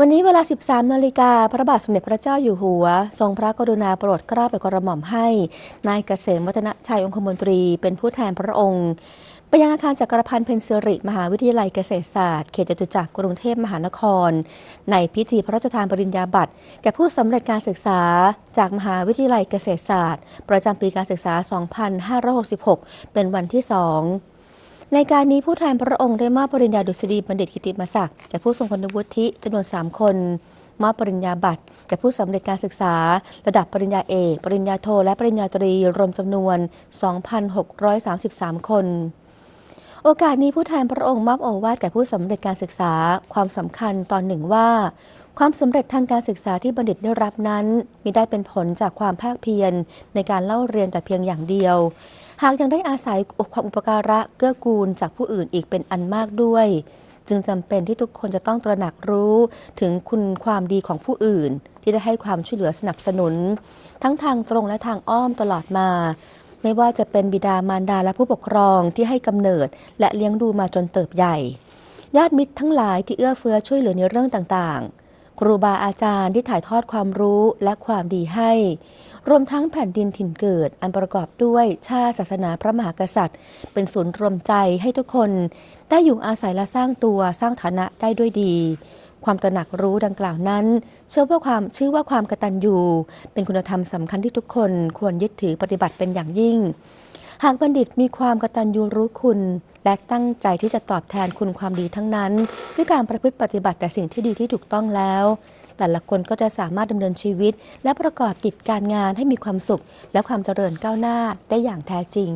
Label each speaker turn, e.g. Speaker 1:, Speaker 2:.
Speaker 1: วันนี้เวลา 13 นาฬิกา พระบาทสมเด็จพระเจ้าอยู่หัว ทรงพระกรุณาโปรดเกล้าโปรดกระหม่อมให้ นายเกษมวัฒนชัยองคมนตรี เป็นผู้แทนพระองค์ ไปยังอาคารจักรพันธ์เพนซิริ มหาวิทยาลัยเกษตรศาสตร์ เขตจตุจักรกรุงเทพมหานคร ในพิธีพระราชทานปริญญาบัตร แก่ผู้สำเร็จการศึกษาจากมหาวิทยาลัยเกษตรศาสตร์ ประจำปีการศึกษา 2566 เป็นวันที่ 2 ในการนี้ผู้แทนพระองค์ได้มอบปริญญาดุษฎีบัณฑิตกิติมศักดิ์แก่ผู้ทรงคุณวุฒิจำนวน 3 คนมอบปริญญาบัตรแก่ผู้สำเร็จการศึกษา ระดับปริญญาเอก ปริญญาโท และปริญญาตรีรวมจำนวน 2,633 คน โอกาสนี้ผู้แทนพระองค์มอบโอวาทแก่ผู้สำเร็จการศึกษา ความสำคัญตอนหนึ่งว่า ความสำเร็จทางการศึกษาที่บัณฑิตได้รับนั้นมิได้เป็นผลจากความภาคเพียรในการเล่าเรียนแต่เพียงอย่างเดียว หากยังได้อาศัยความอุปการะเกื้อกูลจากผู้อื่นอีกเป็นอันมากด้วย จึงจำเป็นที่ทุกคนจะต้องตระหนักรู้ถึงคุณความดีของผู้อื่น ที่ได้ให้ความช่วยเหลือสนับสนุน ทั้งทางตรงและทางอ้อมตลอดมาไม่ว่าจะเป็นบิดามารดาและผู้ปกครองที่ให้กำเนิด และเลี้ยงดูมาจนเติบใหญ่ ญาติมิตรทั้งหลายที่เอื้อเฟื้อช่วยเหลือในเรื่องต่างๆ ครูบาอาจารย์ที่ถ่ายทอดความรู้และความดีให้ รวมทั้งแผ่นดินถิ่นเกิด อันประกอบด้วยชาติศาสนาพระมหากษัตริย์ เป็นศูนย์รวมใจให้ทุกคน ได้อยู่อาศัยและสร้างตัวสร้างฐานะได้ด้วยดี ความตระหนักรู้ดังกล่าวนั้น เชื่อว่าความชื่อว่าความกตัญญูเป็นคุณธรรมสำคัญที่ทุกคนควรยึดถือปฏิบัติเป็นอย่างยิ่ง หากบัณฑิตมีความกตัญญูรู้คุณ และตั้งใจที่จะตอบแทนคุณความดีทั้งนั้น ด้วยการประพฤติปฏิบัติแต่สิ่งที่ดีที่ถูกต้องแล้ว แต่ละคนก็จะสามารถดำเนินชีวิต และประกอบกิจการงานให้มีความสุข และความเจริญก้าวหน้าได้อย่างแท้จริง